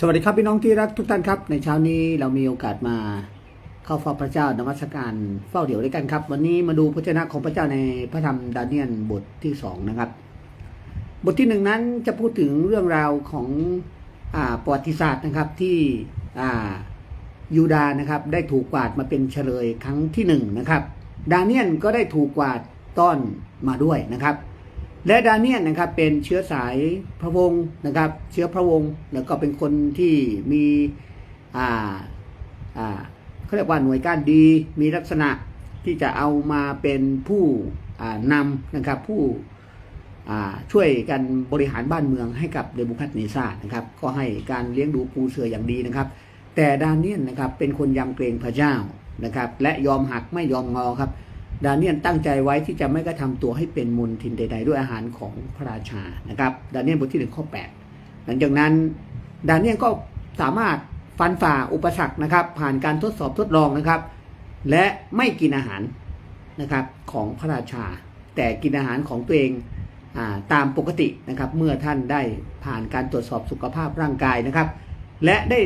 สวัสดีครับพี่น้องที่รักทุกท่านครับ ในเช้านี้เรามีโอกาสมาเข้าเฝ้าพระเจ้านมัสการเฝ้าเดี่ยวด้วยกันครับ วันนี้มาดูพระเจ้าของพระเจ้าในพระธรรมดาเนียลบทที่สองนะครับ บทที่หนึ่งนั้นจะพูดถึงเรื่องราวของอประวัติศาสตร์นะครับที่ยูดาห์นะครับได้ถูกกวาดมาเป็นเฉลยครั้งที่หนึ่งนะครับ ดาเนียลก็ได้ถูกกวาดต้อนมาด้วยนะครับ และดาเนียลนะครับเป็นเชื้อสายพระวงศ์นะครับ เชื้อพระวงศ์แล้วก็เป็นคนที่มีอ่าอ่าเขาเรียกว่าหน่วยกานดีมีลักษณะที่จะเอามาเป็นผู้อ่านำนะครับผู้อ่าช่วยกันบริหารบ้านเมืองให้กับเดบูคัดเนซาร์นะครับ ก็ให้การเลี้ยงดูปูเสืออย่างดีนะครับ แต่ดาเนียลนะครับเป็นคนยำเกรงพระเจ้านะครับ และยอมหักไม่ยอมงอครับ ดาเนียลตั้งใจไว้ที่จะไม่กระทำตัวให้เป็นมลทินใด ๆ ด้วยอาหารของพระราชานะครับ ดาเนียลบทที่หนึ่งข้อ8หลังจากนั้น ดาเนียลก็สามารถฟันฝ่าอุปสรรคนะครับ ผ่านการทดสอบทดลองนะครับ และไม่กินอาหารนะครับของพระราชา แต่กินอาหารของตัวเองอาตามปกตินะครับ เมื่อท่านได้ผ่านการตรวจสอบสุขภาพร่างกายนะครับ และได้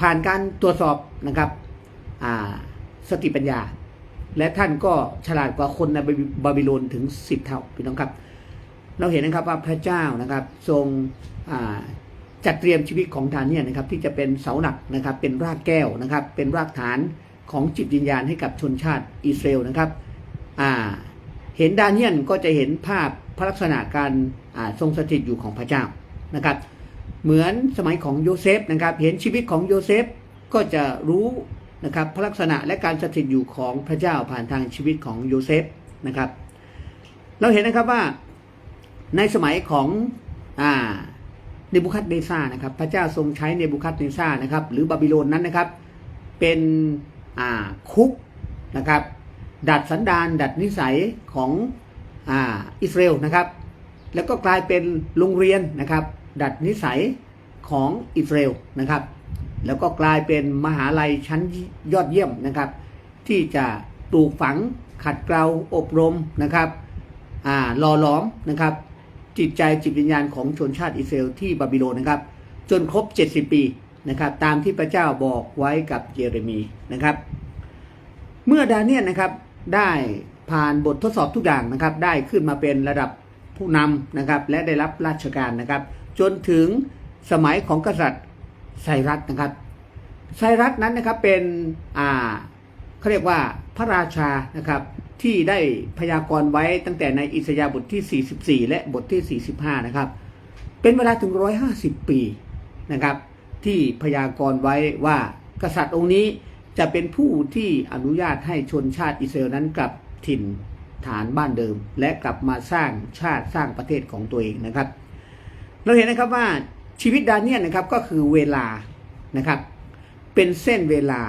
ผ่านการตรวจสอบนะครับสติปัญญา และท่านก็ฉลาดกว่าคนในบาบิโลนถึง10เท่าพี่น้องครับ เราเห็นนะครับว่าพระเจ้านะครับทรงจัดเตรียมชีวิตของดาเนียลนะครับที่จะเป็นเสาหลักนะครับเป็นรากแก้วนะครับ เป็นรากฐานของจิตวิญญาณให้กับชนชาติอิสราเอลนะครับเห็นดาเนียลก็จะเห็นภาพพระลักษณะการทรงสถิตอยู่ของพระเจ้านะครับ เหมือนสมัยของโยเซฟนะครับ เห็นชีวิตของโยเซฟก็จะรู้ นะครับพระลักษณะและการสถิตอยู่ของพระเจ้าผ่านทางชีวิตของโยเซฟนะครับ เราเห็นนะครับว่าในสมัยของอ่าเนบูคัดเนซานะครับ พระเจ้าทรงใช้เนบูคัดเนซานะครับ หรือบาบิโลนนั้นนะครับ เป็นอ่าคุกนะครับ ดัดสันดานดัดนิสัยของอ่าอิสราเอลนะครับ แล้วก็กลายเป็นโรงเรียนนะครับ ดัดนิสัยของอิสราเอลนะครับ แล้วก็กลายเป็นมหาลัยชั้นยอดเยี่ยมนะครับ ที่จะปลูกฝังขัดเกลาอบรมนะครับหล่อหลอมนะครับ จิตใจจิตวิญญาณของชนชาติอิสราเอลที่บาบิโลนนะครับ จนครบ 70 ปีนะครับ ตามที่พระเจ้าบอกไว้กับเยเรมีนะครับ เมื่อดาเนียลนะครับได้ผ่านบททดสอบทุกอย่างนะครับ ได้ขึ้นมาเป็นระดับผู้นำนะครับ และได้รับราชการนะครับ จนถึงสมัยของกษัตริย์ ไซรัสนะครับ ไซรัสนั้นนะครับเป็นอ่าเขาเรียกว่าพระราชานะครับที่ได้พยากรณ์ไว้ตั้งแต่ในอิสยาบทที่ 44 และบทที่ 45 นะครับ เป็นเวลาถึง 150 ปีนะครับ ที่พยากรณ์ไว้ว่ากษัตริย์องค์นี้จะเป็นผู้ที่อนุญาตให้ชนชาติอิสราเอลนั้นกลับถิ่นฐานบ้านเดิม และกลับมาสร้างชาติสร้างประเทศของตัวเองนะครับ เราเห็นนะครับว่า ชีวิตดาเนียลนะครับก็คือเวลานะครับ เป็นเส้นเวลา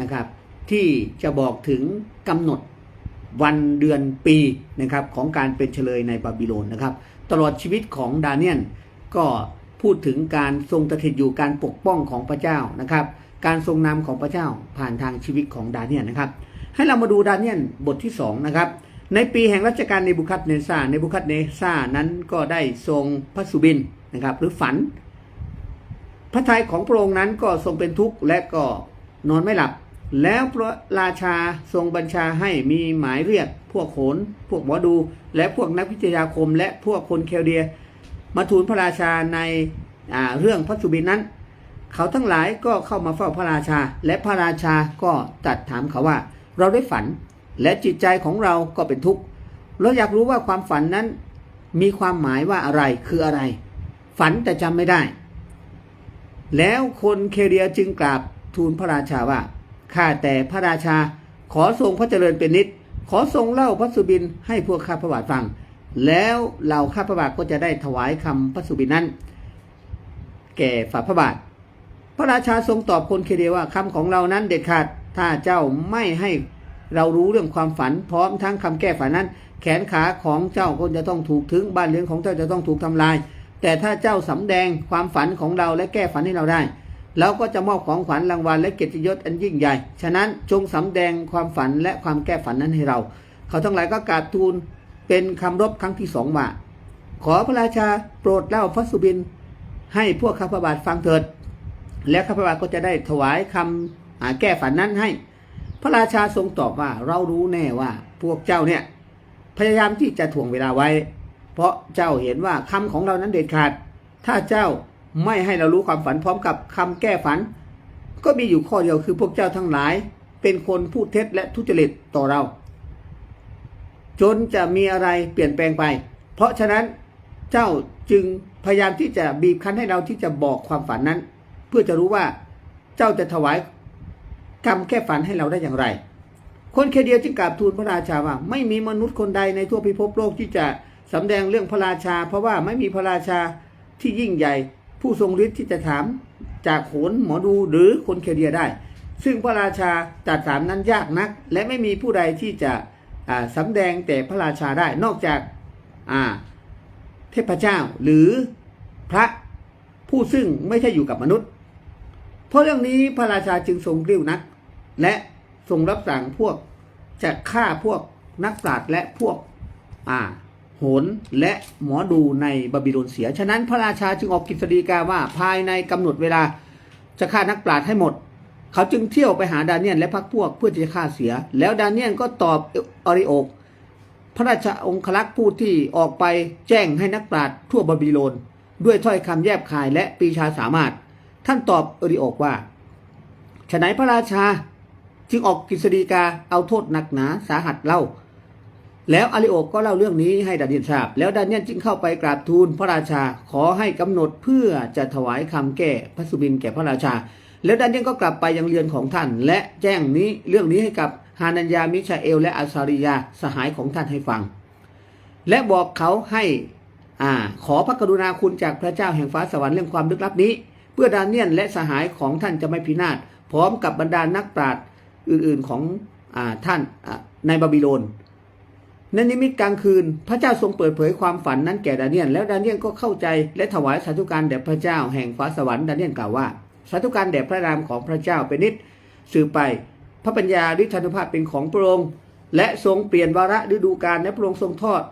นะครับ ที่จะบอกถึงกำหนดวันเดือนปีนะครับของการเป็นเฉลยในบาบิโลนนะครับ ตลอดชีวิตของดาเนียลก็พูดถึงการทรงสถิตอยู่การปกป้องของพระเจ้านะครับ การทรงนำของพระเจ้าผ่านทางชีวิตของดาเนียลนะครับ ให้เรามาดูดาเนียลบทที่สองนะครับในปีแห่งรัชกาลเนบูคัดเนซาเนบูคัดเนซานั้นก็ได้ทรงพระสุบิน นะครับ หรือฝัน พระทัยของพระองค์นั้นก็ทรงเป็นทุกข์และก็นอนไม่หลับ แล้วพระราชาทรงบัญชาให้มีหมายเรียก พวกโขน พวกหมอดู และพวกนักวิทยาคม และพวกคนเคลเดีย มาทูลพระราชาในาเรื่องพระสุบินนั้น เขาทั้งหลายก็เข้ามาเฝ้าพระราชา และพระราชาก็ตัดถามเขาว่า เราได้ฝันและจิตใจของเราก็เป็นทุกข์ เราอยากรู้ว่าความฝันนั้นมีความหมายว่าอะไรคืออะไร ฝันแต่จำไม่ได้ แล้วคนเคเดียจึงกราบทูลพระราชาว่าข้าแต่พระราชาขอทรงพระเจริญเป็นนิด ขอทรงเล่าพระสุบินให้พวกข้าพระบาทฟัง แล้วเหล่าข้าพระบาทก็จะได้ถวายคำพระสุบินนั้น แก่ฝ่าพระบาท พระราชาทรงตอบคนเคเดียว่าคำของเรานั้นเด็ดขาด ถ้าเจ้าไม่ให้เรารู้เรื่องความฝัน พร้อมทั้งคำแก้ฝันนั้น แขนขาของเจ้าคนจะต้องถูกถึงบ้านเรือนของเจ้าจะต้องถูกทำลาย แต่ถ้าเจ้าสำแดงความฝันของเราและแก้ฝันให้เราได้ เราก็จะมอบของขวัญรางวัลและเกียรติยศอันยิ่งใหญ่ ฉะนั้นจงสำแดงความฝันและความแก้ฝันนั้นให้เรา เขาทั้งหลายก็กราบทูลเป็นคำรบครั้งที่สองว่าขอพระราชาโปรดเล่าพระสุบินให้พวกข้าพบาทฟังเถิด และข้าพบาทก็จะได้ถวายคำแก้ฝันนั้นให้ พระราชาทรงตอบว่าเรารู้แน่ว่าพวกเจ้าเนี่ยพยายามที่จะถ่วงเวลาไว้ เพราะเจ้าเห็นว่าคำของเรานั้นเด็ดขาด ถ้าเจ้าไม่ให้เรารู้ความฝันพร้อมกับคำแก้ฝัน ก็มีอยู่ข้อเดียวคือพวกเจ้าทั้งหลาย เป็นคนพูดเท็จและทุจริตต่อเรา จนจะมีอะไรเปลี่ยนแปลงไป เพราะฉะนั้นเจ้าจึงพยายามที่จะบีบคั้นให้เราที่จะบอกความฝันนั้น เพื่อจะรู้ว่าเจ้าจะถวายกรรมแก้ฝันให้เราได้อย่างไร คนเคเดียวจึงกราบทูลพระราชาว่า ไม่มีมนุษย์คนใดในทั่วพิภพโลกที่จะ สำแดงเรื่องพระราชา เพราะว่าไม่มีพระราชาที่ยิ่งใหญ่ ผู้ทรงฤทธิ์ที่จะถามจากโขนหมอดูหรือคนเคเดียได้ ซึ่งพระราชาจัดถามนั้นยากนัก และไม่มีผู้ใดที่จะสำแดงแต่พระราชาได้นอกจากเทพเจ้าหรือพระผู้ซึ่งไม่ใช่อยู่กับมนุษย์ เพราะเรื่องนี้พระราชาจึงทรงกริ้วนัก และทรงรับสั่งพวกจะฆ่าพวกนักปราชญ์และพวกอ่า หนและหมอดูในบาบิโลนเสีย ฉะนั้นพระราชาจึงออกกฤษฎีกาว่าภายในกำหนดเวลาจะฆ่านักปราชญ์ให้หมด เขาจึงเที่ยวไปหาดาเนียนและพรรคพวกเพื่อจะฆ่าเสีย แล้วดาเนียนก็ตอบอริโอกพระราชาองครักษ์ผู้ที่ออกไปแจ้งให้นักปราชญ์ทั่วบาบิโลน ด้วยถ้อยคำแยบคายและปีชาสามารถ ท่านตอบอริโอกว่าฉะไหนพระราชาจึงออกกฤษฎีกาเอาโทษหนักหนาสาหัสเล่า แล้วอาริโอก็เล่าเรื่องนี้ให้ดาเนียลทราบ แล้วดาเนียลจึงเข้าไปกราบทูลพระราชา ขอให้กำหนดเพื่อจะถวายคำแก้พระสุบินแก่พระราชา แล้วดาเนียลก็กลับไปยังเรือนของท่าน และแจ้งนี้เรื่องนี้ให้กับฮานัญญา มิชาเอล และอาซาริยาสหายของท่านให้ฟัง และบอกเขาให้อ่าขอพระกรุณาคุณจากพระเจ้าแห่งฟ้าสวรรค์เรื่องความลึกลับนี้ เพื่อดาเนียลและสหายของท่านจะไม่พินาศพร้อมกับบรรดานักปราชญ์อื่นๆของอาท่านในบาบิโลน ในนิมิตกลางคืน พระเจ้าทรงเปิดเผยความฝันนั้นแก่ดาเนียลแล้วดาเนียลก็เข้าใจและถวายสาธุการแด่พระเจ้าแห่งฟ้าสวรรค์ดาเนียลกล่าวว่าสาธุการแด่พระนามของพระเจ้าเป็นนิจสืบไป พระปัญญาฤทธานุภาพเป็นของพระองค์และทรงเปลี่ยนวาระฤดูกาลและพระองค์ทรงทอด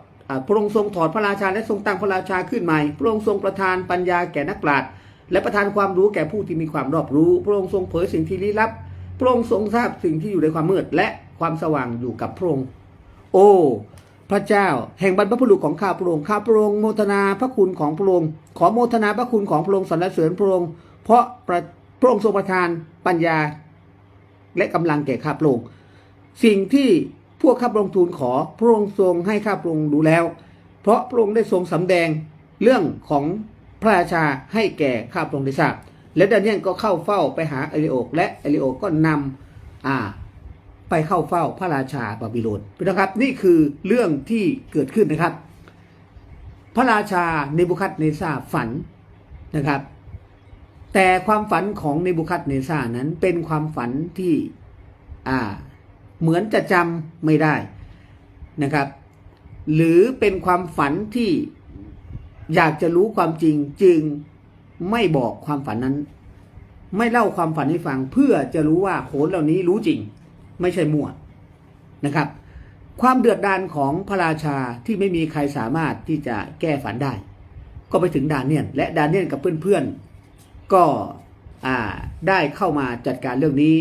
พระองค์ทรงถอดพระราชาและทรงตั้งพระราชาขึ้นใหม่ พระองค์ทรงประทานปัญญาแก่นักปราชญ์และประทานความรู้แก่ผู้ที่มีความรอบรู้ พระองค์ทรงเผยสิ่งที่ลี้ลับ พระองค์ทรงทราบสิ่งที่อยู่ในความมืดและความสว่างอยู่กับพระองค์ โอ้ พระเจ้า แห่งบรรพบุรุษของข้าพระองค์ข้าพระองค์โมทนาพระคุณของพระองค์ขอโมทนาพระคุณของพระองค์สรรเสริญพระองค์เพราะพระองค์ทรงประทานปัญญา และกำลังแก่ข้าพระองค์สิ่งที่พวกข้าพระองค์ทูลขอพระองค์ทรงให้ข้าพระองค์รู้แล้ว เพราะพระองค์ได้ทรงสำแดงเรื่องของพระราชาให้แก่ข้าพระองค์ได้ทราบและดาเนียลก็เข้าเฝ้าไปหาเอลิโอกและเอลิโอกก็นำอ่า ไปเข้าเฝ้าพระราชาบาบิโลนน้องครับ นี่คือเรื่องที่เกิดขึ้นนะครับ พระราชาเนบุคัดเนซาฝันนะครับ แต่ความฝันของเนบุคัดเนซานั้นเป็นความฝันที่อ่าเหมือนจะจำไม่ได้นะครับ หรือเป็นความฝันที่อยากจะรู้ความจริงจึงไม่บอกความฝันนั้น ไม่เล่าความฝันให้ฟังเพื่อจะรู้ว่าโหนเหล่านี้รู้จริง ไม่ใช่มั่วนะครับ ความเดือดดานของพระราชาที่ไม่มีใครสามารถที่จะแก้ฝันได้ ก็ไปถึงดานเนียนและดานเนียนกับเพื่อนๆก็อ่าได้เข้ามาจัดการเรื่องนี้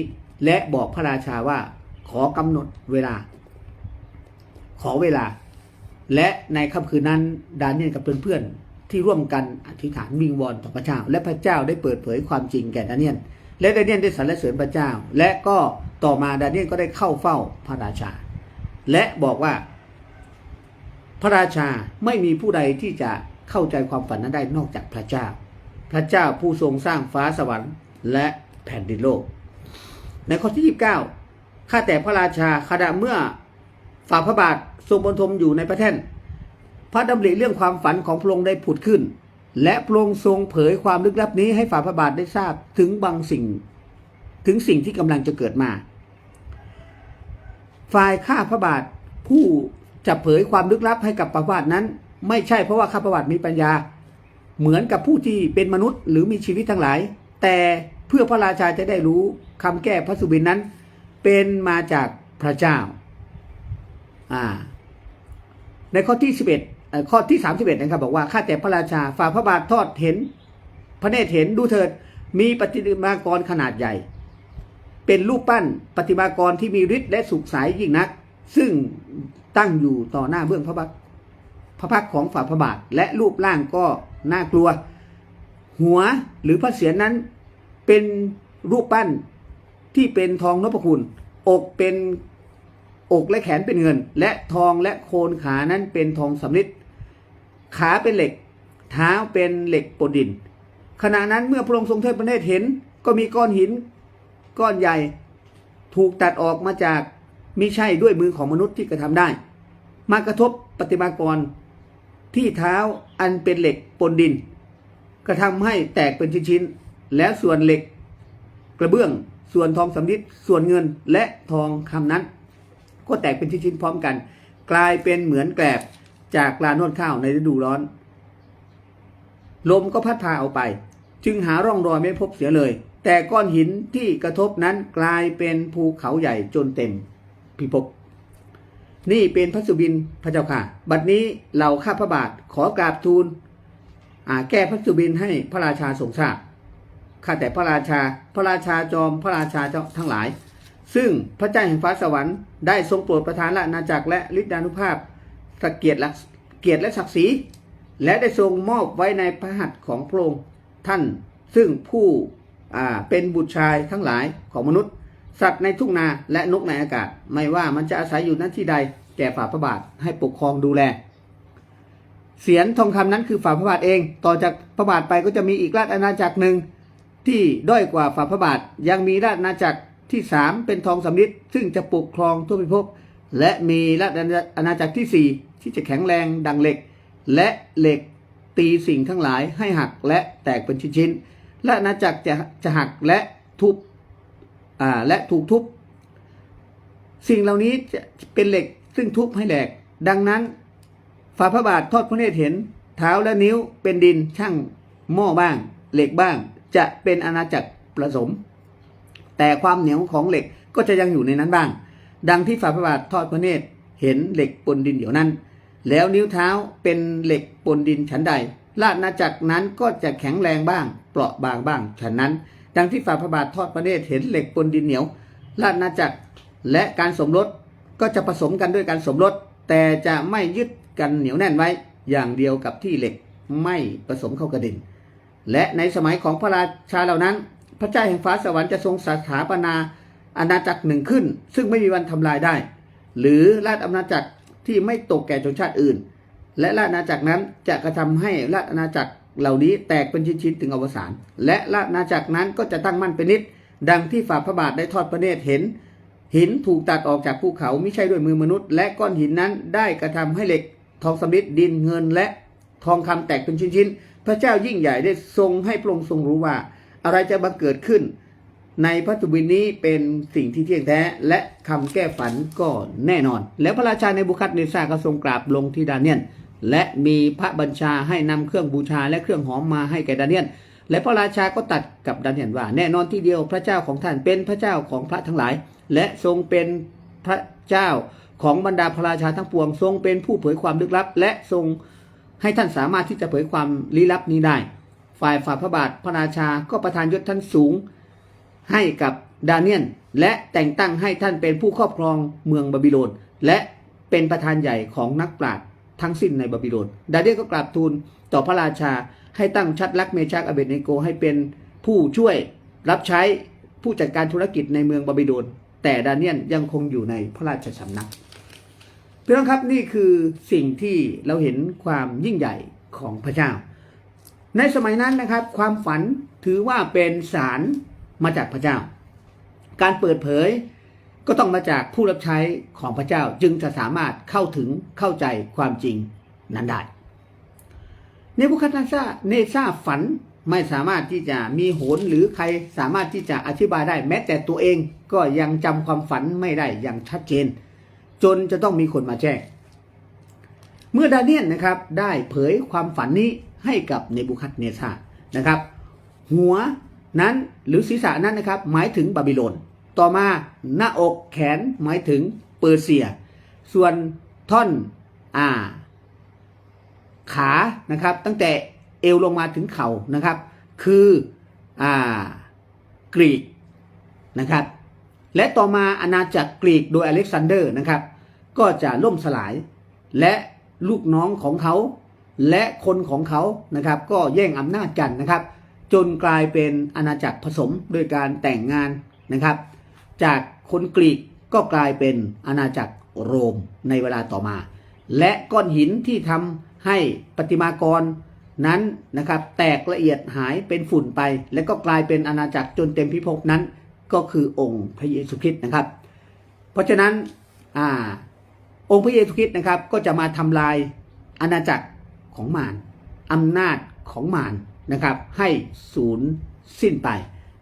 และบอกพระราชาว่าขอกำหนดเวลา ขอเวลา และในค่ำคืนนั้นดานเนียลกับเพื่อนๆที่ร่วมกันอธิษฐานวิงวอนต่อพระเจ้า และพระเจ้าได้เปิดเผยความจริงแก่ดานเนียลและดานเนียลได้สรรเสริญพระเจ้า และก็ ต่อมาดาเนียลก็ได้เข้าเฝ้าพระราชา และบอกว่า พระราชาไม่มีผู้ใดที่จะเข้าใจความฝันนั้นได้นอกจากพระเจ้า พระเจ้าผู้ทรงสร้างฟ้าสวรรค์และแผ่นดินโลก ในข้อที่29ข้าแต่พระราชาขณะเมื่อฝ่าพระบาททรงบรรทมอยู่ในพระแท่น พระดำริเรื่องความฝันของพระองค์ได้ผุดขึ้น และพระองค์ทรงเผยความลึกลับนี้ให้ฝ่าพระบาทได้ทราบถึงบางสิ่ง ถึงสิ่งที่กำลังจะเกิดมา ฝ่ายข้าพระบาทผู้จะเผยความลึกลับให้กับพระบาทนั้น ไม่ใช่เพราะว่าข้าพระบาทมีปัญญา เหมือนกับผู้ที่เป็นมนุษย์หรือมีชีวิตทั้งหลาย แต่เพื่อพระราชาจะได้รู้คำแก้พระสุบินนั้น เป็นมาจากพระเจ้าอ่าในข้อที่11เอ่อข้อที่31นะครับบอกว่าข้าแต่พระราชาฝ่าพระบาททอดเห็น พระเนตรเห็นดูเถิดมีปฏิมากรขนาดใหญ่ เป็นรูปปั้นปฏิมากรที่มีฤทธิ์และสุขสายยิ่งนัก ซึ่งตั้งอยู่ต่อหน้าเบื้องพระพักพระพักของฝ่าพระบาท และรูปร่างก็น่ากลัว หัวหรือพระเศียรนั้นเป็นรูปปั้นที่เป็นทองนพคุณ อกเป็นอกและแขนเป็นเงิน และทองและโคนขานั้นเป็นทองสำริดขาเป็นเหล็กเท้าเป็นเหล็กปนดิน ขณะนั้นเมื่อพระองค์ทรงเทพพระเนตรเห็นก็มีก้อนหิน ก้อนใหญ่ถูกตัดออกมาจากมิใช่ด้วยมือของมนุษย์ที่กระทำได้ มากระทบปฏิมากรที่เท้าอันเป็นเหล็กปนดิน กระทำให้แตกเป็นชิ้นๆ แล้วส่วนเหล็ก กระเบื้องส่วนทองสำริดส่วนเงินและทองคำนั้น ก็แตกเป็นชิ้นๆพร้อมกัน กลายเป็นเหมือนแกลบจากลานนวดข้าวในฤดูร้อน ลมก็พัดพาเอาไป จึงหาร่องรอยไม่พบเสียเลย แต่ก้อนหินที่กระทบนั้นกลายเป็นภูเขาใหญ่จนเต็มพิภพนี่เป็นพระสุบินพระเจ้าค่ะ บัดนี้เหล่าข้าพระบาทขอกราบทูลแก้พระสุบินให้พระราชาทรงทราบข้าแต่พระราชา พระราชาจอมพระราชาเจ้าทั้งหลาย ซึ่งพระเจ้าแห่งฟ้าสวรรค์ได้ทรงโปรดประทานละอาจักรและฤทธานุภาพสเกียรติและเกียรติและศักดิ์ศรี และได้ทรงมอบไว้ในพระหัตถ์ของพระองค์ท่าน ซึ่งผู้ เป็นบุตรชายทั้งหลายของมนุษย์ สัตว์ในทุ่งนาและนกในอากาศ ไม่ว่ามันจะอาศัยอยู่ณที่ใด แก่ฝ่าพระบาทให้ปกครองดูแล เสียนทองคำนั้นคือฝ่าพระบาทเอง ต่อจากพระบาทไปก็จะมีอีกราชอาณาจักรหนึ่งที่ด้อยกว่าฝ่าพระบาท ยังมีราชอาณาจักรที่สามเป็นทองสำริดซึ่งจะปกครองทั่วพิภพและมีราชอาณาจักรที่สี่ที่จะแข็งแรงดังเหล็ก และเหล็กตีสิ่งทั้งหลายให้หักและแตกเป็นชิ้นๆ และอาณาจักรจะจะหักและทุบอ่าและถูกทุบ สิ่งเหล่านี้จะเป็นเหล็กซึ่งทุบให้แหลก ดังนั้นฝ่าพระบาททอดพระเนตรเห็น เท้าและนิ้วเป็นดินช่างหม้อบ้าง เหล็กบ้าง จะเป็นอาณาจักรผสม แต่ความเหนียวของเหล็กก็จะยังอยู่ในนั้นบ้าง ดังที่ฝ่าพระบาททอดพระเนตรเห็นเหล็กปนดินเดี๋ยวนั้น แล้วนิ้วเท้าเป็นเหล็กปนดินฉันใดราชอาณาจักรนั้นก็จะแข็งแรงบ้าง เปราะบางบ้างฉันนั้น ดังที่ฝ่าพระบาททอดพระเนตรเห็นเหล็กปนดินเหนียวราชอาณาจักรและการสมรสก็จะผสมกันด้วยการสมรสแต่จะไม่ยึดกันเหนียวแน่นไว้ อย่างเดียวกับที่เหล็กไม่ผสมเข้ากระด็นและในสมัยของพระราชาเหล่านั้น พระเจ้าแห่งฟ้าสวรรค์จะทรงสถาปนาอาณาจักรหนึ่งขึ้น ซึ่งไม่มีวันทำลายได้ หรือราชอาณาจักรที่ไม่ตกแก่ชนชาติอื่น และราชอาณาจักรนั้นจะกระทำให้ราชอาณาจักร เหล่านี้แตกเป็นชิ้นๆถึงอวสานและราชอาณาจักรนั้นก็จะตั้งมั่นเป็นนิจดังที่ฝ่าพระบาทได้ทอดพระเนตรเห็น หินถูกตัดออกจากภูเขาไม่ใช่ด้วยมือมนุษย์ และก้อนหินนั้นได้กระทำให้เหล็ก ทองสำริดดินเงินและทองคำแตกเป็นชิ้นๆ พระเจ้ายิ่งใหญ่ได้ทรงให้พระองค์ทรงรู้ว่า อะไรจะบังเกิดขึ้น ในพระตุบินนี้เป็นสิ่งที่เที่ยงแท้และคำแก้ฝันก็แน่นอน แล้วพระราชาในบุคัดเนซาก็ทรงกราบลงที่ดาเนียน และมีพระบัญชาให้นำเครื่องบูชาและเครื่องหอมมาให้แก่ดาเนียน และพระราชาก็ตัดกับดาเนียนว่า แน่นอนที่เดียวพระเจ้าของท่านเป็นพระเจ้าของพระทั้งหลาย และทรงเป็นพระเจ้าของบรรดาพระราชาทั้งปวง ทรงเป็นผู้เผยความลึกลับ และทรงให้ท่านสามารถที่จะเผยความลี้ลับนี้ได้ ฝ่ายฝ่าพระบาทพระราชาก็ประทานยศท่านสูงให้กับดาเนียน และแต่งตั้งให้ท่านเป็นผู้ครอบครองเมืองบาบิโลน และเป็นประธานใหญ่ของนักปราชญ์ ทั้งสิ้นในบาบิโลนดาเนียนก็กราบทูลต่อพระราชาให้ตั้งชัดลักเมชักอเบเนโกให้เป็นผู้ช่วยรับใช้ผู้จัดการธุรกิจในเมืองบาบิโลนแต่ดาเนียนยังคงอยู่ในพระราชสำนักพี่น้องครับนี่คือสิ่งที่เราเห็นความยิ่งใหญ่ของพระเจ้า ในสมัยนั้นนะครับ ความฝันถือว่าเป็นสารมาจากพระเจ้า การเปิดเผย ก็ต้องมาจากผู้รับใช้ของพระเจ้าจึงจะสามารถเข้าถึงเข้าใจความจริงนั้นได้เนบุคัดเนซาเนซาฝันไม่สามารถที่จะมีโหนหรือใครสามารถที่จะอธิบายได้ แม้แต่ตัวเองก็ยังจำความฝันไม่ได้อย่างชัดเจน จนจะต้องมีคนมาแจ้ง เมื่อดาเนียนนะครับได้เผยความฝันนี้ให้กับเนบูคัดเนซานะครับ หัวนั้นหรือศีรษะนั้นนะครับ หมายถึงบาบิโลน ต่อมาหน้าอกแขนหมายถึงเปอร์เซีย ส่วนท่อนอ่า ขานะครับ ตั้งแต่เอวลงมาถึงเข่านะครับ คืออ่ากรีกนะครับ และต่อมาอาณาจักรกรีกโดยอเล็กซานเดอร์นะครับ ก็จะล่มสลาย และลูกน้องของเขา และคนของเขานะครับ ก็แย่งอำนาจกันนะครับ จนกลายเป็นอาณาจักรผสมโดยการแต่งงานนะครับ จากคนกรีกก็กลายเป็นอาณาจักรโรมในเวลาต่อมา และก้อนหินที่ทำให้ประติมากรนั้นนะครับแตกละเอียดหายเป็นฝุ่นไป และก็กลายเป็นอาณาจักรจนเต็มพิภพนั้น ก็คือองค์พระเยซูคริสต์นะครับ เพราะฉะนั้นอ่าองค์พระเยซูคริสต์นะครับก็จะมาทำลายอาณาจักรของมารอำนาจของมารนะครับ ให้สูญสิ้นไป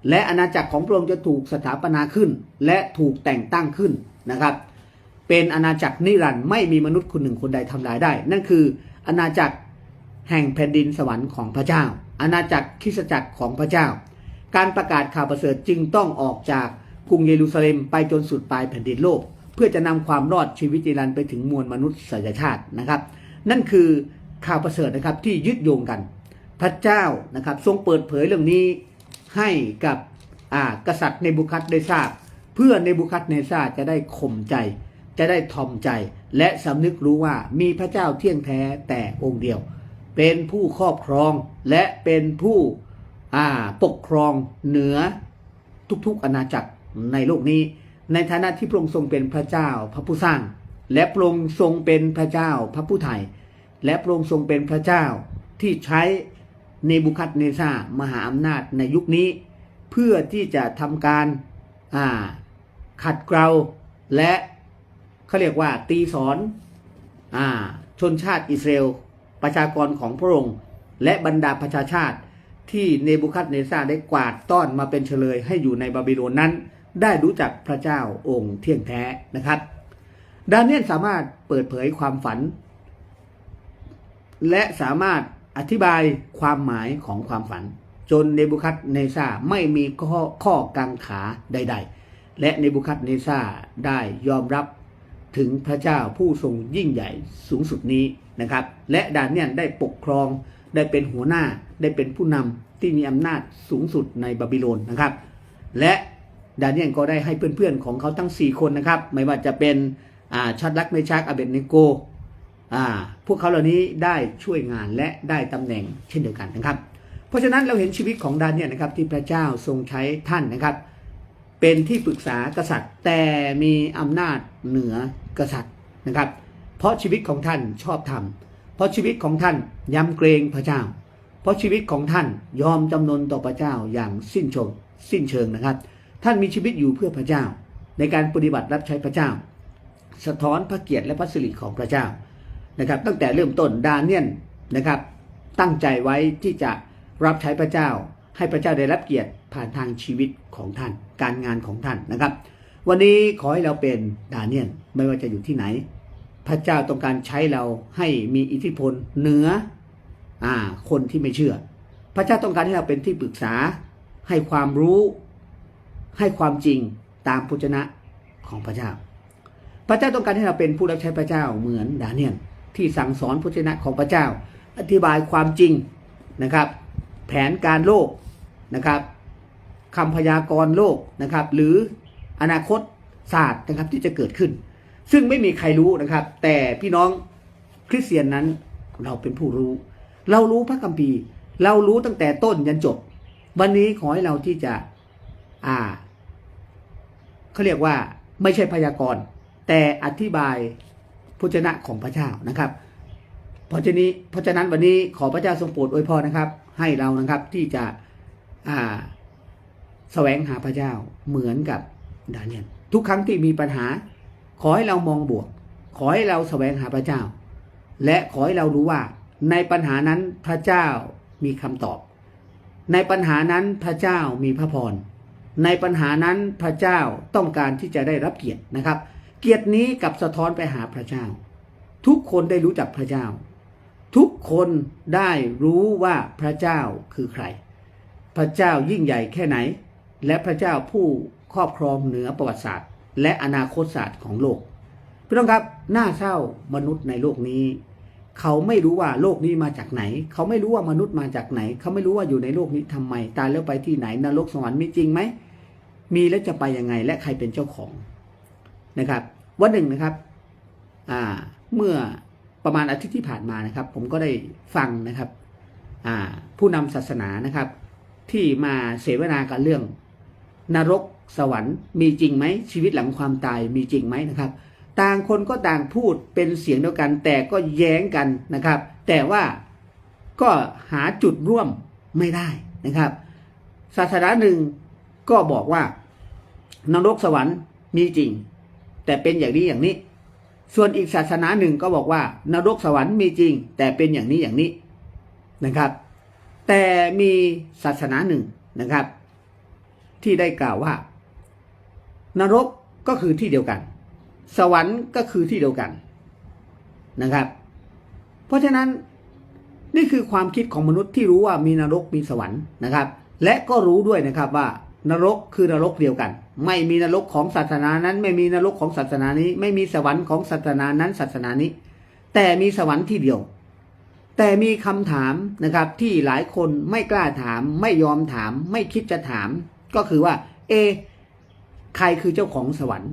และอาณาจักรของพระองค์จะถูกสถาปนาขึ้น และถูกแต่งตั้งขึ้นนะครับ เป็นอาณาจักรนิรันดร์ไม่มีมนุษย์คนหนึ่งคนใดทำลายได้ นั่นคืออาณาจักรแห่งแผ่นดินสวรรค์ของพระเจ้า อาณาจักรคริสตจักรของพระเจ้า การประกาศข่าวประเสริฐจึงต้องออกจากกรุงเยรูซาเล็มไปจนสุดปลายแผ่นดินโลก เพื่อจะนำความรอดชีวิตนิรันดร์ไปถึงมวลมนุษยชาตินะครับ นั่นคือข่าวประเสริฐนะครับที่ยึดโยงกัน พระเจ้านะครับทรงเปิดเผยเรื่องนี้ ให้กับกษัตริย์เนบูคัดได้ทราบ เพื่อเนบูคัดเนซาจะได้ข่มใจ จะได้ทอมใจ และสำนึกรู้ว่ามีพระเจ้าเที่ยงแท้แต่องค์เดียว เป็นผู้ครอบครองและเป็นผู้ปกครองเหนือทุกๆอาณาจักรในโลกนี้ ในฐานะที่พระองค์ทรงเป็นพระเจ้าพระผู้สร้าง และพระองค์ทรงเป็นพระเจ้าพระผู้ไถ่และพระองค์ทรงเป็นพระเจ้าที่ใช้ เนบูคัดเนซามหาอำนาจในยุคนี้ เพื่อที่จะทำการาขัดเกลาและเขาเรียกว่าตีสอนอชนชาติอิสราเอลประชากรของพระองค์ และบรรดาประชาชาติที่เนบูคัดเนซาได้กวาดต้อนมาเป็นเฉลยให้อยู่ในบาบิโลนนั้น ได้รู้จักพระเจ้าองค์เที่ยงแท้นะครับ ดาเนียลสามารถเปิดเผยความฝัน และสามารถ อธิบายความหมายของความฝัน จนเนบูคัดเนซาไม่มีข้อข้อกังขาใด ๆ และเนบูคัดเนซาได้ยอมรับถึงพระเจ้าผู้ทรงยิ่งใหญ่สูงสุดนี้นะครับ และดาเนียลได้ปกครองได้เป็นหัวหน้าได้เป็นผู้นำที่มีอำนาจสูงสุดในบาบิโลนนะครับ และดาเนียลก็ได้ให้เพื่อนๆของเขาทั้ง 4 คนนะครับ ไม่ว่าจะเป็นอ่าชัดลักเมชักอเบดเนโก พวกเขาเหล่านี้ได้ช่วยงานและได้ตำแหน่งเช่นเดียวกันนะครับ เพราะฉะนั้นเราเห็นชีวิตของดานเนี่ยนะครับที่พระเจ้าทรงใช้ท่านนะครับ เป็นที่ปรึกษากษัตริย์ แต่มีอำนาจเหนือกษัตริย์นะครับ เพราะชีวิตของท่านชอบธรรมเพราะชีวิตของท่านยำเกรงพระเจ้า เพราะชีวิตของท่านยอมจำนนต่อพระเจ้าอย่างสิ้นชงสิ้นเชิงนะครับ ท่านมีชีวิตอยู่เพื่อพระเจ้า ในการปฏิบัติรับใช้พระเจ้า สะท้อนพระเกียรติและพระสิริของพระเจ้า นะครับ ตั้งแต่เริ่มต้นดาเนียนนะครับ ตั้งใจไว้ที่จะรับใช้พระเจ้า ให้พระเจ้าได้รับเกียรติผ่านทางชีวิตของท่าน การงานของท่านนะครับ วันนี้ขอให้เราเป็นดาเนียนไม่ว่าจะอยู่ที่ไหน พระเจ้าต้องการใช้เราให้มีอิทธิพลเหนืออ่าคนที่ไม่เชื่อ พระเจ้าต้องการให้เราเป็นที่ปรึกษา ให้ความรู้ ให้ความจริงตามพุชนะของพระเจ้า พระเจ้าต้องการให้เราเป็นผู้รับใช้พระเจ้าเหมือนดาเนียล ที่สั่งสอนพุชนะของพระเจ้า อธิบายความจริงนะครับ แผนการโลกนะครับคำพยากรณ์โลกนะครับ หรืออนาคตศาสตร์นะครับที่จะเกิดขึ้น ซึ่งไม่มีใครรู้นะครับ แต่พี่น้องคริสเตียนนั้นเราเป็นผู้รู้ เรารู้พระคัมภีร์ เรารู้ตั้งแต่ต้นยันจบ วันนี้ขอให้เราที่จะ อ่าเขาเรียกว่าไม่ใช่พยากรณ์แต่อธิบาย พระชนะของพระเจ้านะครับ เพราะฉะนี้เพราะฉะนั้นวันนี้ขอพระเจ้าทรงโปรดอวยพรนะครับ ให้เรานะครับที่จะอ่าแสวงหาพระเจ้าเหมือนกับดาเนียลทุกครั้งที่มีปัญหา ขอให้เรามองบวก ขอให้เราแสวงหาพระเจ้า และขอให้เรารู้ว่าในปัญหานั้นพระเจ้ามีคำตอบ ในปัญหานั้นพระเจ้ามีพระพรในปัญหานั้นพระเจ้าต้องการที่จะได้รับเกียรตินะครับ เกียรตินี้กับสะท้อนไปหาพระเจ้า ทุกคนได้รู้จักพระเจ้า ทุกคนได้รู้ว่าพระเจ้าคือใคร พระเจ้ายิ่งใหญ่แค่ไหน และพระเจ้าผู้ครอบครองเหนือประวัติศาสตร์ และอนาคตศาสตร์ของโลกพี่น้องครับน่าเศร้ามนุษย์ในโลกนี้ เขาไม่รู้ว่าโลกนี้มาจากไหน เขาไม่รู้ว่ามนุษย์มาจากไหน เขาไม่รู้ว่าอยู่ในโลกนี้ทำไม ตายแล้วไปที่ไหนนรกสวรรค์มีจริงไหมมีแล้วจะไปยังไง และใครเป็นเจ้าของ นะครับวันหนึ่งนะครับเมื่อประมาณอาทิตย์ที่ผ่านมานะครับ ผมก็ได้ฟังนะครับผู้นำศาสนานะครับ ที่มาเสวนากันเรื่อง นรกสวรรค์มีจริงไหมชีวิตหลังความตายมีจริงไหมนะครับ ต่างคนก็ต่างพูดเป็นเสียงเดียวกัน แต่ก็แย้งกันนะครับ แต่ว่าก็หาจุดร่วมไม่ได้นะครับ ศาสนาหนึ่งก็บอกว่านรกสวรรค์มีจริง แต่เป็นอย่างนี้อย่างนี้ ส่วนอีกศาสนาหนึ่งก็บอกว่า นรกสวรรค์มีจริง แต่เป็นอย่างนี้อย่างนี้นะครับ แต่มีศาสนาหนึ่งนะครับ ที่ได้กล่าวว่า นรกก็คือที่เดียวกัน สวรรค์ก็คือที่เดียวกันนะครับ เพราะฉะนั้นนี่คือความคิดของมนุษย์ที่รู้ว่ามีนรกมีสวรรค์นะครับ และก็รู้ด้วยนะครับว่า นรกคือนรกเดียวกัน ไม่มีนรกของศาสนานั้น ไม่มีนรกของศาสนานี้ ไม่มีสวรรค์ของศาสนานั้นศาสนานี้ แต่มีสวรรค์ที่เดียว แต่มีคำถามนะครับที่หลายคนไม่กล้าถาม ไม่ยอมถาม ไม่คิดจะถาม ก็คือว่า เอ ใครคือเจ้าของสวรรค์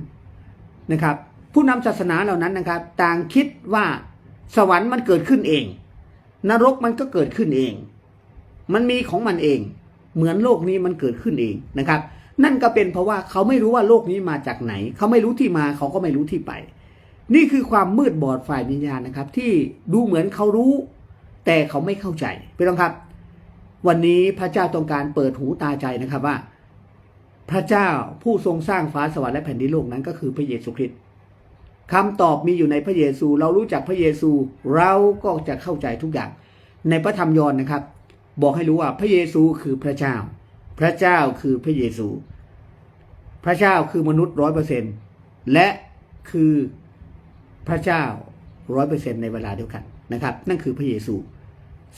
นะครับ ผู้นำศาสนาเหล่านั้นนะครับ ต่างคิดว่าสวรรค์มันเกิดขึ้นเอง นรกมันก็เกิดขึ้นเอง มันมีของมันเอง เหมือนโลกนี้มันเกิดขึ้นเองนะครับ นั่นก็เป็นเพราะว่าเขาไม่รู้ว่าโลกนี้มาจากไหน เขาไม่รู้ที่มาเขาก็ไม่รู้ที่ไป นี่คือความมืดบอดฝ่ายวิญญาณนะครับ ที่ดูเหมือนเขารู้ แต่เขาไม่เข้าใจพี่น้องครับ วันนี้พระเจ้าต้องการเปิดหูตาใจนะครับว่า พระเจ้าผู้ทรงสร้างฟ้าสวรรค์และแผ่นดินโลกนั้นก็คือพระเยซูคริสต์คำตอบมีอยู่ในพระเยซู เรารู้จักพระเยซู เราก็จะเข้าใจทุกอย่าง ในพระธรรมยอห์นนะครับ บอกให้รู้ว่าพระเยซูคือพระเจ้า พระเจ้าคือพระเยซู พระเจ้าคือมนุษย์ร้อยเปอร์เซ็นและคือพระเจ้าร้อยเปอร์เซ็นในเวลาเดียวกันนะครับ นั่นคือพระเยซู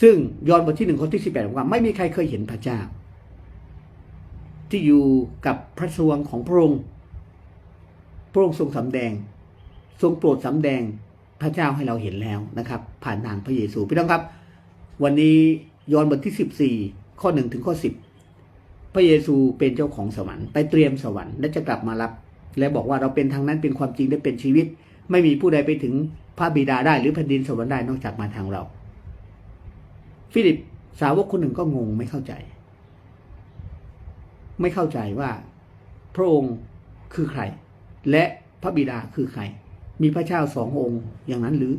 ซึ่งยอห์นบทที่หนึ่งข้อที่สิบแปดบอกว่าไม่มีใครเคยเห็นพระเจ้า ที่อยู่กับพระสวงของพระองค์พระองค์ทรงสำแดง ทรงโปรดสำแดงพระเจ้าให้เราเห็นแล้วนะครับ ผ่านทางพระเยซูพี่น้องครับ วันนี้ ยอห์นบทที่สิบสี่ข้อหนึ่งถึงข้อสิบพระเยซูเป็นเจ้าของสวรรค์ไปเตรียมสวรรค์และจะกลับมารับ และบอกว่าเราเป็นทางนั้นเป็นความจริงและเป็นชีวิต ไม่มีผู้ใดไปถึงพระบิดาได้หรือแผ่นดินสวรรค์ได้นอกจากมาทางเรา ฟิลิปสาวกคนหนึ่งก็งงไม่เข้าใจ ไม่เข้าใจว่าพระองค์คือใคร และพระบิดาคือใคร มีพระเจ้าสององค์อย่างนั้นหรือ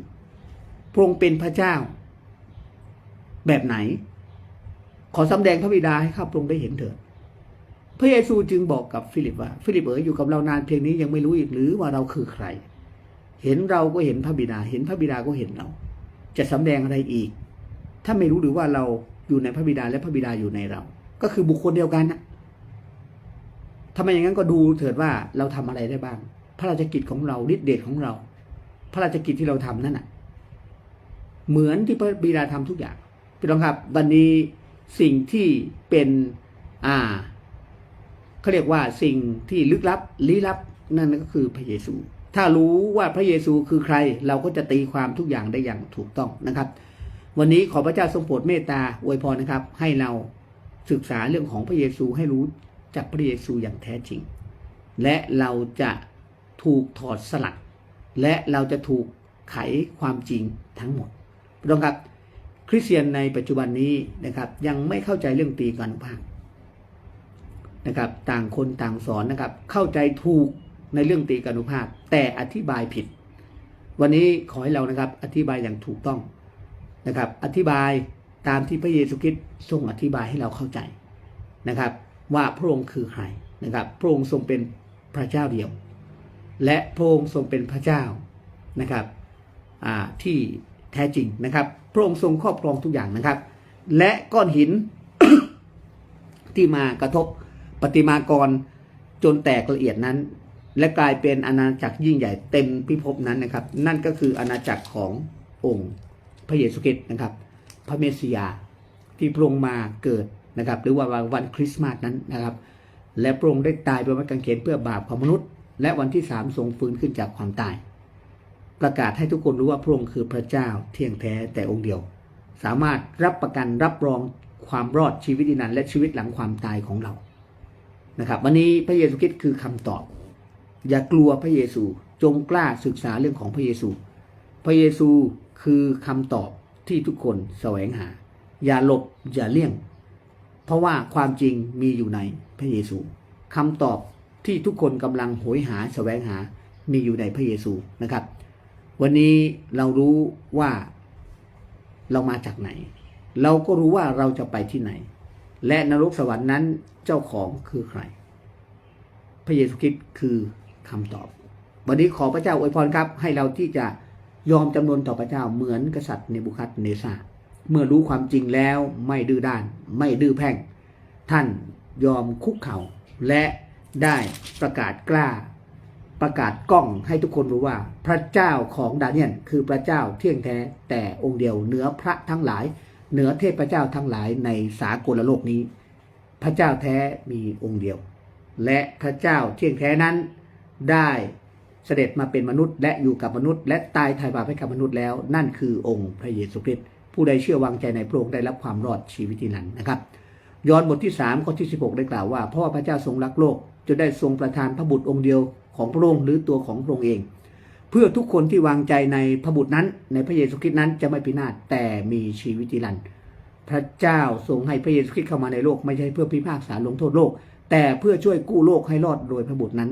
พระองค์เป็นพระเจ้า แบบไหน ขอสำแดงพระบิดาให้ข้าพระองค์ได้เห็นเถิดพระเยซูจึงบอกกับฟิลิปว่า ฟิลิปเอ๋ยอยู่กับเรานานเพียงนี้ยังไม่รู้อีกหรือว่าเราคือใคร เห็นเราก็เห็นพระบิดา เห็นพระบิดาก็เห็นเรา จะสำแดงอะไรอีก ถ้าไม่รู้หรือว่าเราอยู่ในพระบิดาและพระบิดาอยู่ในเรา ก็คือบุคคลเดียวกันนะทำไมอย่างนั้นก็ดูเถิดว่าเราทำอะไรได้บ้าง พระราชกิจของเราฤทธิเดชของเรา พระราชกิจที่เราทำนั่นน่ะ เหมือนที่พระบิดาทำทุกอย่าง พี่น้องครับ วันนี้สิ่งที่เป็นอ่าเขาเรียกว่าสิ่งที่ลึกลับลี้ลับนั่นก็คือพระเยซู ถ้ารู้ว่าพระเยซูคือใคร เราก็จะตีความทุกอย่างได้อย่างถูกต้องนะครับ วันนี้ขอพระเจ้าทรงโปรดเมตตาอวยพรนะครับ ให้เราศึกษาเรื่องของพระเยซูให้รู้จากพระเยซูอย่างแท้จริง และเราจะถูกถอดสลัดและเราจะถูกไขความจริงทั้งหมดพี่น้องครับ ริสเตียนในปัจจุบันนี้นะครับ ยังไม่เข้าใจเรื่องตีการภาคนะครับ ต่างคนต่างสอนนะครับ เข้าใจถูกในเรื่องตีการุภาคแต่อธิบายผิด วันนี้ขอให้เรานะครับ อธิบายอย่างถูกต้องนะครับ อธิบายตามที่พระเยซูคริสต์ทรงอธิบายให้เราเข้าใจนะครับ ว่าพระองค์คือใครนะครับ พระองค์ทรงเป็นพระเจ้าเดียว และพระองค์ทรงเป็นพระเจ้านะครับที่แท้จริงนะครับ พระองค์ทรงครอบครองทุกอย่างนะครับ และก้อนหินที่มากระทบปฏิมากรจนแตกละเอียดนั้น และกลายเป็นอาณาจักรยิ่งใหญ่เต็มพิภพนั้นนะครับ นั่นก็คืออาณาจักรขององค์พระเยซูคริสต์นะครับ พระเมสสิยาที่พระองค์มาเกิดนะครับ หรือว่าวันคริสต์มาสนั้นนะครับ และพระองค์ได้ตายบนไม้กางเขนเพื่อบาปของมนุษย์ และวันที่สามทรงฟื้นขึ้นจากความตาย ประกาศให้ทุกคนรู้ว่าพระองค์คือพระเจ้าเที่ยงแท้แต่องค์เดียว สามารถรับประกันรับรองความรอดชีวิตนิรันดร์และชีวิตหลังความตายของเรานะครับ วันนี้พระเยซูคริสต์คือคำตอบ อย่ากลัวพระเยซูจงกล้าศึกษาเรื่องของพระเยซู พระเยซูคือคำตอบที่ทุกคนแสวงหา อย่าหลบอย่าเลี่ยง เพราะว่าความจริงมีอยู่ในพระเยซูคำตอบที่ทุกคนกำลังโหยหาแสวงหามีอยู่ในพระเยซูนะครับ วันนี้เรารู้ว่าเรามาจากไหน เราก็รู้ว่าเราจะไปที่ไหน และนรกสวรรค์นั้นเจ้าของคือใคร พระเยซูคริสต์คือคำตอบ วันนี้ขอพระเจ้าอวยพรครับ ให้เราที่จะยอมจำนนต่อพระเจ้าเหมือนกษัตริย์เนบุคัดเนซาเมื่อรู้ความจริงแล้วไม่ดื้อด้าน ไม่ดื้อแพ่ง ท่านยอมคุกเข่าและได้ประกาศกล้า ประกาศกล้องให้ทุกคนรู้ว่า พระเจ้าของดาเนียลคือพระเจ้าเที่ยงแท้แต่องค์เดียวเหนือพระทั้งหลาย เหนือเทพเจ้าทั้งหลายในสากลโลกนี้ พระเจ้าแท้มีองค์เดียว และพระเจ้าเที่ยงแท้นั้น ได้เสด็จมาเป็นมนุษย์ และอยู่กับมนุษย์ และตายไถ่บาปให้กับมนุษย์แล้ว นั่นคือองค์พระเยซูคริสต์ผู้ใดเชื่อวางใจในพระองค์ได้รับความรอดชีวิตนิรันดร์นะครับยอห์นบทที่3ข้อที่ 16 ได้กล่าวว่าเพราะว่าพระเจ้าทรงรักโลกจนได้ทรงประทานพระบุตรองค์เดียว ของพระองค์หรือตัวของพระองค์เอง เพื่อทุกคนที่วางใจในพระบุตรนั้น ในพระเยซูคริสต์นั้นจะไม่พินาศแต่มีชีวิตนิรันดร์พระเจ้าทรงให้พระเยซูคริสต์เข้ามาในโลกไม่ใช่เพื่อพิพากษาลงโทษโลก แต่เพื่อช่วยกู้โลกให้รอดโดยพระบุตรนั้น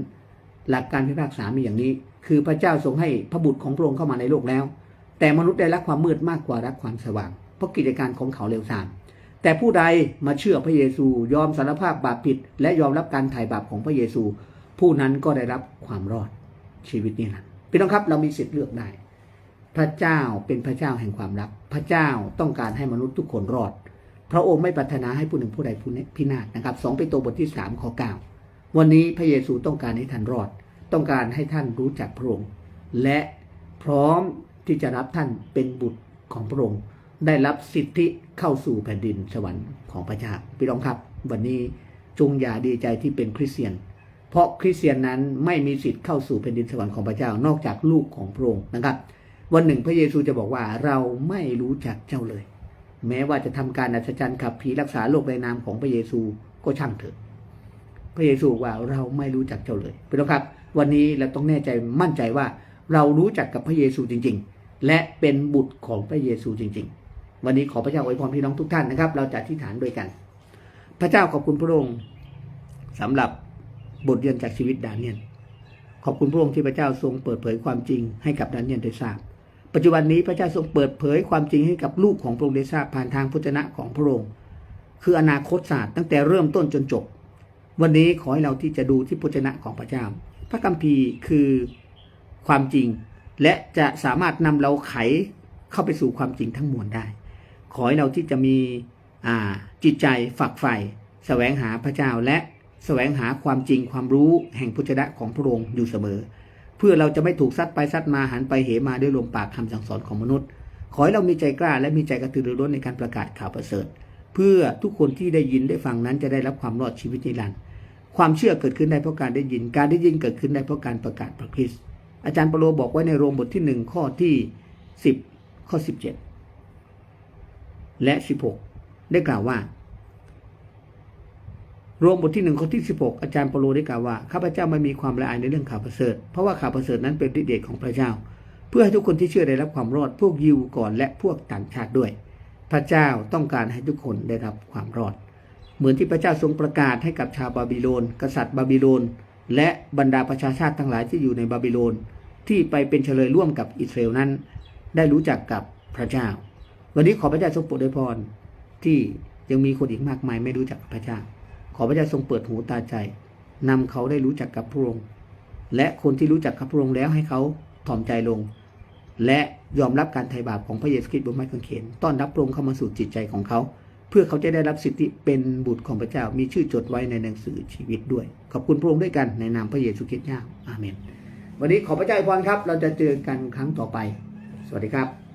หลักการพิพากษามีอย่างนี้ คือพระเจ้าทรงให้พระบุตรของพระองค์เข้ามาในโลกแล้ว แต่มนุษย์ได้รักความมืดมากกว่ารักความสว่าง เพราะกิจการของเขาเร็วซามแต่ผู้ใดมาเชื่อพระเยซูยอมสารภาพบาปผิด และยอมรับการไถ่บาปของพระเยซู ผู้นั้นก็ได้รับความรอดชีวิตนี้นะพี่น้องครับเรามีสิทธิ์เลือกได้ พระเจ้าเป็นพระเจ้าแห่งความรัก พระเจ้าต้องการให้มนุษย์ทุกคนรอด พระองค์ไม่ปรารถนาให้ผู้หนึ่งผู้ใดผู้พินาศนะครับสองเปโตรบทที่สามข้อเก้าวันนี้พระเยซูต้องการให้ท่านรอด ต้องการให้ท่านรู้จักพระองค์และพร้อมที่จะรับท่านเป็นบุตรของพระองค์ได้รับสิทธิเข้าสู่แผ่นดินสวรรค์ของพระเจ้าพี่น้องครับ วันนี้จงอย่าดีใจที่เป็นคริสเตียน เพราะคริสเตียนนั้นไม่มีสิทธิ์เข้าสู่แผ่นดินสวรรค์ของพระเจ้านอกจากลูกของพระองค์นะครับ วันหนึ่งพระเยซูจะบอกว่าเราไม่รู้จักเจ้าเลย แม้ว่าจะทำการอัศจรรย์ขับผีรักษาโรคในนามของพระเยซูก็ช่างเถอะ พระเยซูว่าเราไม่รู้จักเจ้าเลยพี่น้องครับ วันนี้เราต้องแน่ใจมั่นใจว่าเรารู้จักกับพระเยซูจริง ๆ และเป็นบุตรของพระเยซูจริง ๆ วันนี้ขอพระเจ้าอวยพรพี่น้องทุกท่านนะครับ เราจะอธิษฐานด้วยกัน พระเจ้าขอบคุณพระองค์สำหรับ บทเรียนจากชีวิตดานเนียลขอบคุณพระองค์ที่พระเจ้าทรงเปิดเผยความจริงให้กับดานเนียลได้ทราบ ปัจจุบันนี้พระเจ้าทรงเปิดเผยความจริงให้กับลูกของพระองค์ได้ทราบผ่านทางพจ้าของพระองค์ คืออนาคตศาสตร์ตั้งแต่เริ่มต้นจนจบ วันนี้ขอให้เราที่จะดูที่พจ้าของพระเจ้า พระคัมภีร์คือความจริง และจะสามารถนำเราไขเข้าไปสู่ความจริงทั้งมวลได้ ขอให้เราที่จะมีจิตใจฝักใฝ่แสวงหาพระเจ้าและ แสวงหาความจริงความรู้แห่งพุทธะของพระองค์อยู่เสมอ เพื่อเราจะไม่ถูกซัดไปซัดมาหันไปเหมาด้วยลมปากคำสั่งสอนของมนุษย์ ขอให้เรามีใจกล้าและมีใจกระตือรือร้นในการประกาศข่าวประเสริฐ เพื่อทุกคนที่ได้ยินได้ฟังนั้นจะได้รับความรอดชีวิตนิรันดร์ความเชื่อเกิดขึ้นได้เพราะการได้ยิน การได้ยินเกิดขึ้นได้เพราะการประกาศพระคริสต์อาจารย์เปโลบอกไว้ในโรมบทที่หนึ่งข้อที่สิบข้อสิบเจ็ดและสิบหกได้กล่าวว่า รวมบทที่หนึ่งข้อที่สิบหกอาจารย์เปโลได้กล่าวว่าข้าพเจ้าไม่มีความละอายในเรื่องข่าวประเสริฐ เพราะว่าข่าวประเสริฐนั้นเป็นฤทธิเดชของพระเจ้า เพื่อให้ทุกคนที่เชื่อได้รับความรอดพวกยิวก่อนและพวกต่างชาติด้วย พระเจ้าต้องการให้ทุกคนได้รับความรอด เหมือนที่พระเจ้าทรงประกาศให้กับชาวบาบิโลน กษัตริย์บาบิโลน และบรรดาประชาชาติทั้งหลายที่อยู่ในบาบิโลน ที่ไปเป็นเฉลยร่วมกับอิสราเอลนั้น ได้รู้จักกับพระเจ้า วันนี้ขอพระเจ้าทรงโปรดอวยพรที่ยังมีคนอีกมากมายไม่รู้จักพระเจ้า ขอพระเจ้าทรงเปิดหูตาใจนำเขาได้รู้จักกับพระองค์ และคนที่รู้จักกับพระองค์แล้วให้เขาถ่อมใจลง และยอมรับการไถ่บาปของพระเยซูคริสต์บนไม้กางเขนต้อนรับพระองค์เข้ามาสู่จิตใจของเขา เพื่อเขาจะได้รับสิทธิเป็นบุตรของพระเจ้ามีชื่อจดไว้ในหนังสือชีวิตด้วย ขอบคุณพระองค์ด้วยกันในนามพระเยซูคริสต์เจ้าอาเมน วันนี้ขอพระเจ้าอวยพรครับ เราจะเจอกันครั้งต่อไป สวัสดีครับ